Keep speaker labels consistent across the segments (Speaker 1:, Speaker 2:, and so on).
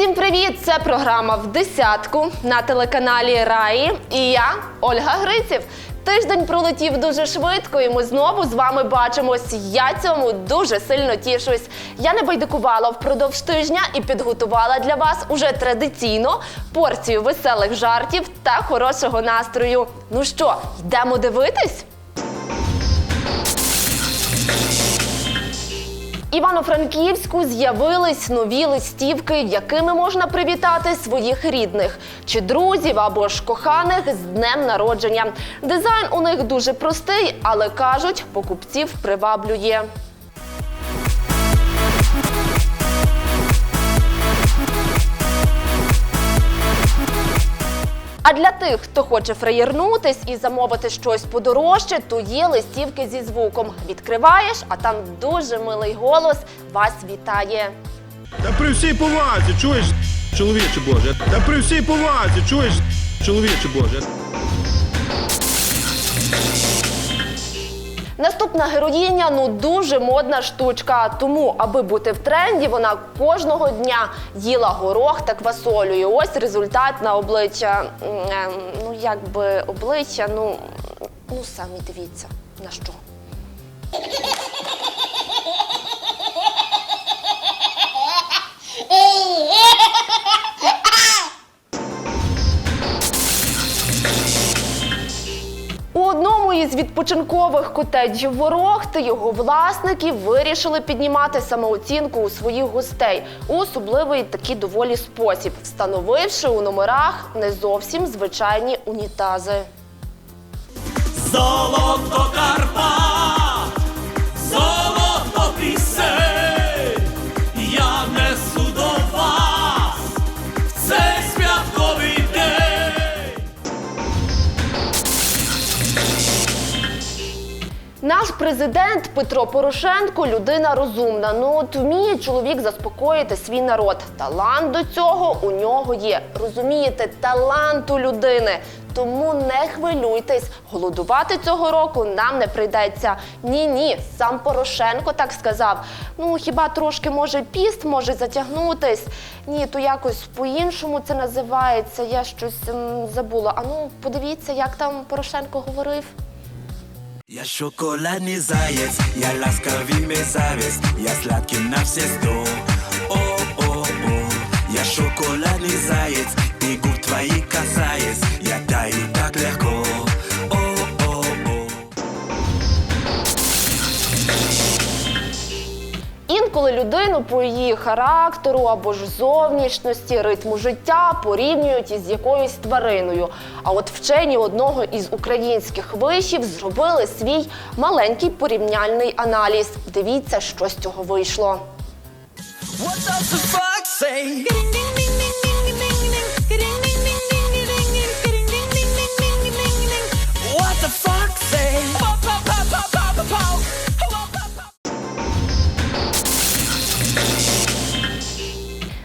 Speaker 1: Усім привіт! Це програма в десятку на телеканалі Раї. І я Ольга Гриців. Тиждень пролетів дуже швидко, і ми знову з вами бачимось. Я цьому дуже сильно тішусь. Я не байдикувала впродовж тижня і підготувала для вас уже традиційно порцію веселих жартів та хорошого настрою. Ну що, йдемо дивитись? Івано-Франківську з'явились нові листівки, якими можна привітати своїх рідних чи друзів або ж коханих з днем народження. Дизайн у них дуже простий, але кажуть, покупців приваблює. А для тих, хто хоче фраєрнутись і замовити щось подорожче, то є листівки зі звуком. Відкриваєш, а там дуже милий голос вас вітає.
Speaker 2: Та при всій повазі, чуєш, чоловіче Боже. Та при всій повазі, чуєш, чоловіче Боже.
Speaker 1: Наступна героїня ну дуже модна штучка. Тому, аби бути в тренді, вона кожного дня їла горох та квасолю. І ось результат на обличчя. Ем, Ну, якби обличчя, ну, ну самі дивіться на що. Із відпочинкових котеджів ворог та його власники вирішили піднімати самооцінку у своїх гостей у особливий такий доволі спосіб, встановивши у номерах не зовсім звичайні унітази.
Speaker 3: Золото
Speaker 1: Наш президент Петро Порошенко людина розумна. Ну от вміє чоловік заспокоїти свій народ. Талант до цього у нього є. Розумієте, талант у людини. Тому не хвилюйтесь, голодувати цього року нам не прийдеться. Ні, ні, сам Порошенко так сказав. Ну хіба трошки може піст може затягнутись? Ні, то якось по-іншому це називається. Я щось м, забула. А ну подивіться, як там Порошенко говорив.
Speaker 3: Я шоколадний заяц, я ласкавий мерзавец, я сладкий на все сто. О-о-о, я шоколадный заяц, и губ твоих касаясь, я таю так легко.
Speaker 1: Інколи людину по її характеру або ж зовнішності, ритму життя порівнюють із якоюсь твариною. А от вчені одного із українських вишів зробили свій маленький порівняльний аналіз. Дивіться, що з цього вийшло.
Speaker 3: What does the fuck say?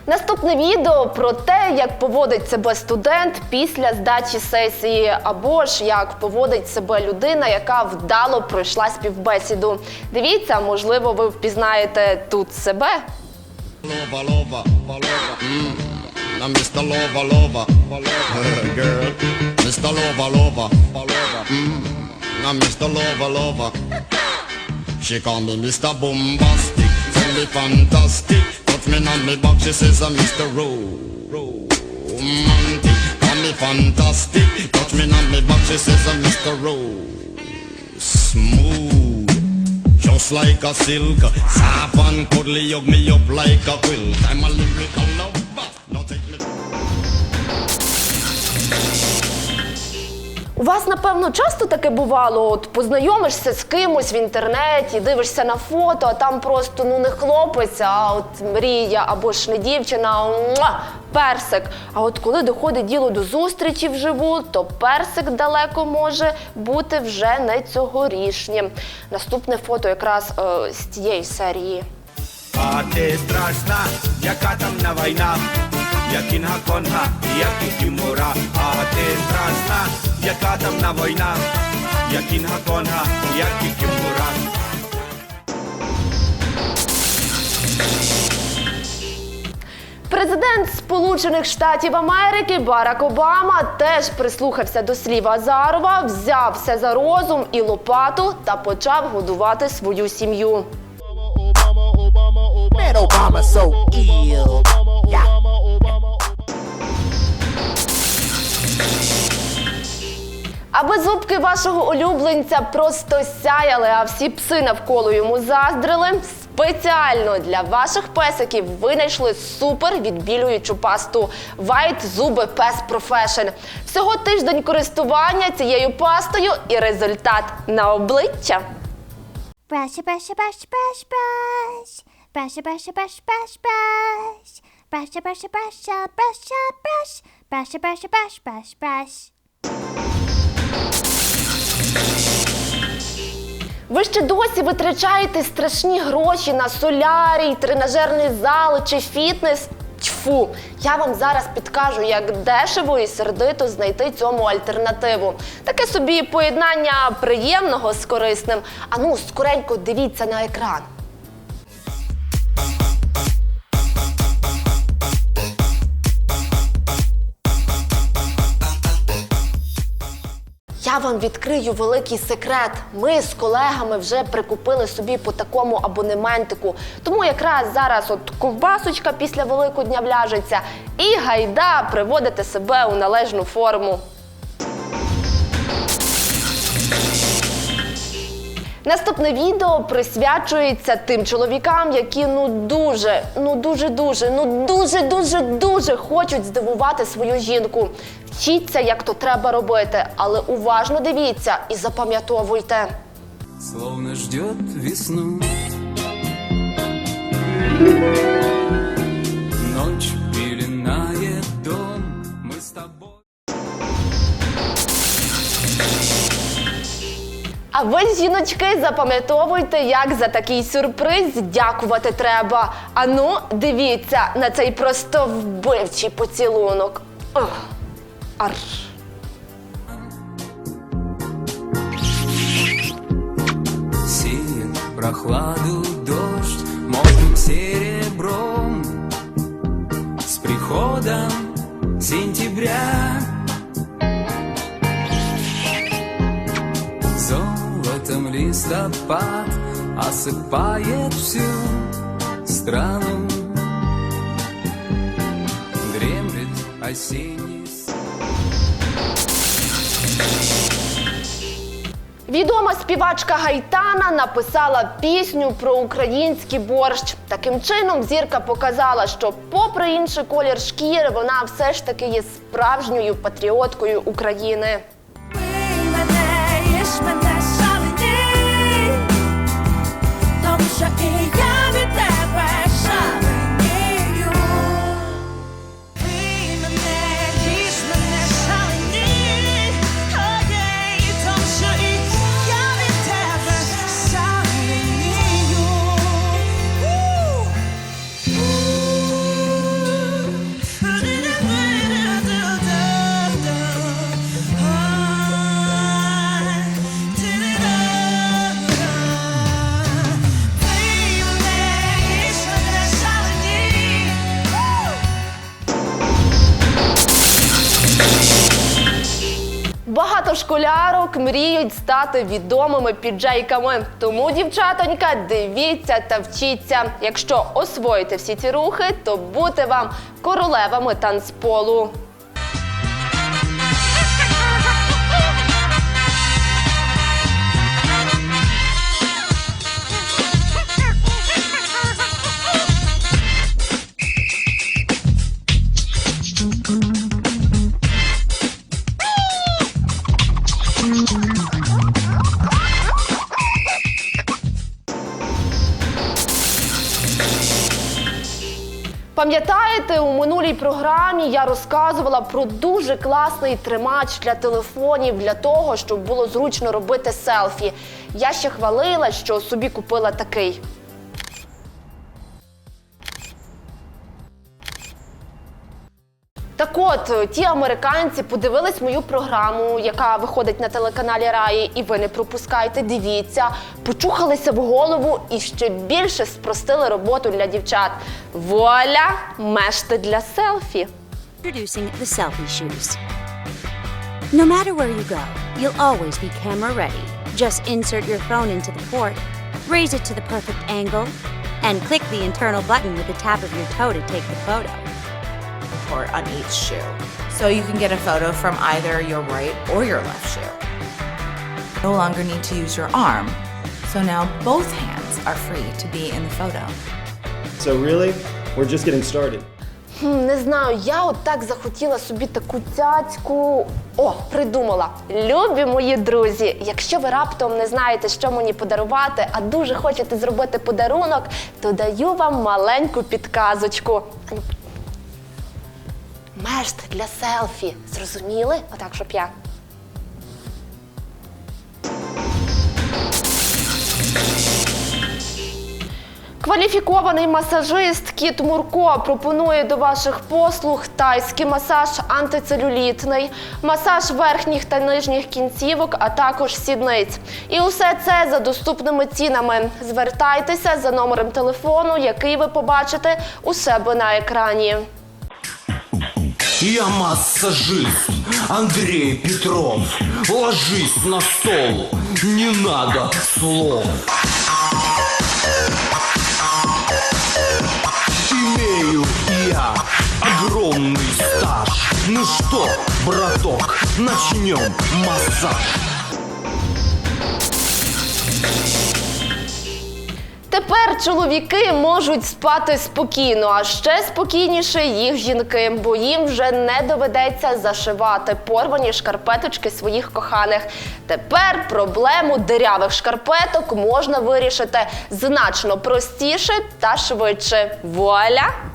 Speaker 1: Наступне відео про те, як поводить себе студент після здачі сесії, або ж як поводить себе людина, яка вдало пройшла співбесіду. Дивіться, можливо, ви впізнаєте тут себе.
Speaker 4: Mr. Lover, lover. She call me Mr. Bombastic, tell me fantastic. Me on me back, she says I'm Mr. Ro- Romantic. Call me fantastic, touch me on me back, she says I'm Mr. Smooth. Just like a silk, soft and cuddly, hug me up like a quilt. I'm a lyrical lover.
Speaker 1: У вас, напевно, часто таке бувало? От познайомишся з кимось в інтернеті, дивишся на фото, а там просто ну не хлопець, а от мрія або ж не дівчина, а муа, персик. А от коли доходить діло до зустрічі вживу, то персик далеко може бути вже не цьогорічнім. Наступне фото якраз е, з тієї серії.
Speaker 5: А ти страшна, яка там на війна, як інга конга, як і кімура. А ти страшна, яка там на війна, як інга конга, як і кімура.
Speaker 1: Президент Сполучених Штатів Америки Барак Обама теж прислухався до слів Азарова, взявся за розум і лопату та почав годувати свою сім'ю.
Speaker 6: Man, Obama so ill.
Speaker 1: Аби зубки вашого улюбленця просто сяяли, а всі пси навколо йому заздрили. Спеціально для ваших песиків винайшли супер відбілюючу пасту White Зуби Пес Profession. Всього тиждень користування цією пастою і результат на обличчя.
Speaker 7: Brush, brush, brush, brush, brush. Brush, brush, brush, brush, brush. Brush, brush, brush, brush, brush. Brush, brush, brush, brush, brush.
Speaker 1: Ви ще досі витрачаєте страшні гроші на солярій, тренажерний зал чи фітнес. Тьфу, я вам зараз підкажу, як дешево і сердито знайти цьому альтернативу. Таке собі поєднання приємного з корисним. Ану, скоренько дивіться на екран. Я вам відкрию великий секрет. Ми з колегами вже прикупили собі по такому абонементику. Тому якраз зараз от ковбасочка після Великодня вляжеться і гайда приводити себе у належну форму. Наступне відео присвячується тим чоловікам, які ну дуже, ну дуже, дуже, ну дуже, дуже, дуже хочуть здивувати свою жінку. Вчіться, як то треба робити, але уважно дивіться і запам'ятовуйте.
Speaker 8: Словно ждет весну
Speaker 1: А ви, жіночки, запам'ятовуйте, як за такий сюрприз дякувати треба. Ану, дивіться на цей просто вбивчий поцілунок. Ох, Арш.
Speaker 8: сеет прохладу дождь Мокрым серебром С приходом сентября листопад Осыпает всю страну Дремлет осенний
Speaker 1: Відома співачка Гайтана написала пісню про український борщ. Таким чином, зірка показала, що, попри інший колір шкіри, вона все ж таки є справжньою патріоткою України. Школярок мріють стати відомими піджейками. Тому, дівчатонька, дивіться та вчіться. Якщо освоїте всі ці рухи, то бути вам королевами танцполу. Пам'ятаєте, у минулій програмі я розказувала про дуже класний тримач для телефонів для того, щоб було зручно робити селфі. Я ще хвалила, що собі купила такий. Так от, ті американці подивились мою програму, яка виходить на телеканалі Раї, і ви не пропускайте, дивіться, почухалися в голову і ще більше спростили роботу для дівчат. Вуаля, мешти для селфі.
Speaker 9: Introducing the selfie shoes. No matter where you go, you'll always be camera ready. Just insert your phone into the port, raise it to the perfect angle, and click the internal button with the tap of your toe to take the photo.
Speaker 10: Port on each shoe. So you can get a photo from either your right or your left shoe. No longer need to use your arm. So now both hands are free to be in the photo.
Speaker 11: So really, we're just getting started.
Speaker 1: Хм, Не знаю, я от так захотіла собі таку цяцьку. О, придумала. Любі мої друзі, якщо ви раптом не знаєте, що мені подарувати, а дуже хочете зробити подарунок, то даю вам маленьку підказочку. Мешт для селфі. Зрозуміли? Отак, щоб я. Кваліфікований масажист Кіт Мурко пропонує до ваших послуг тайський масаж антицелюлітний, масаж верхніх та нижніх кінцівок, а також сідниць. І усе це за доступними цінами. Звертайтеся за номером телефону, який ви побачите у себе на екрані.
Speaker 5: Я массажист Андрей Петров. Ложись на стол, не надо слов. Имею я огромный стаж. Ну что, браток, начнем массаж.
Speaker 1: Тепер чоловіки можуть спати спокійно, а ще спокійніше їх жінки, бо їм вже не доведеться зашивати порвані шкарпеточки своїх коханих. Тепер проблему дирявих шкарпеток можна вирішити значно простіше та швидше. Вуаля!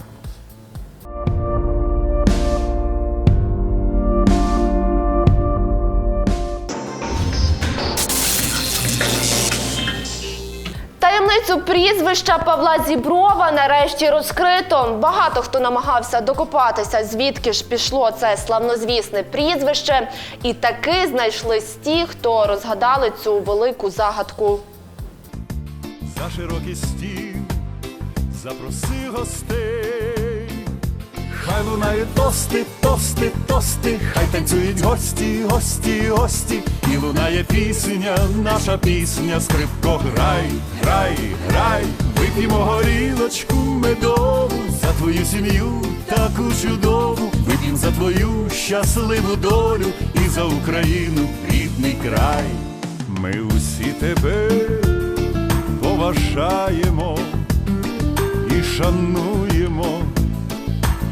Speaker 1: Таємницю прізвища Павла Зіброва нарешті розкрито. Багато хто намагався докопатися, звідки ж пішло це славнозвісне прізвище, і таки знайшлись ті, хто розгадали цю велику загадку.
Speaker 5: За широкий стіл запроси гостей. Хай лунають тости, тости, тости, хай танцюють гості, гості, гості. І лунає пісня, наша пісня, скрипко грай, грай, грай, вип'ємо горілочку медову за твою сім'ю таку чудову, вип'ємо за твою щасливу долю і за Україну рідний край. Ми усі тебе поважаємо і шануємо,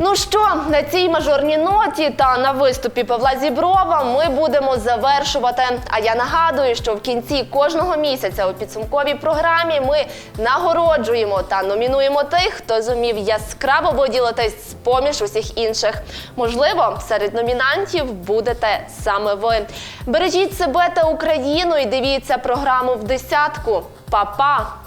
Speaker 1: Ну що, на цій мажорній ноті та на виступі Павла Зіброва ми будемо завершувати. А я нагадую, що в кінці кожного місяця у підсумковій програмі ми нагороджуємо та номінуємо тих, хто зумів яскраво виділитись з поміж усіх інших. Можливо, серед номінантів будете саме ви. Бережіть себе та Україну і дивіться програму в десятку. Па-па!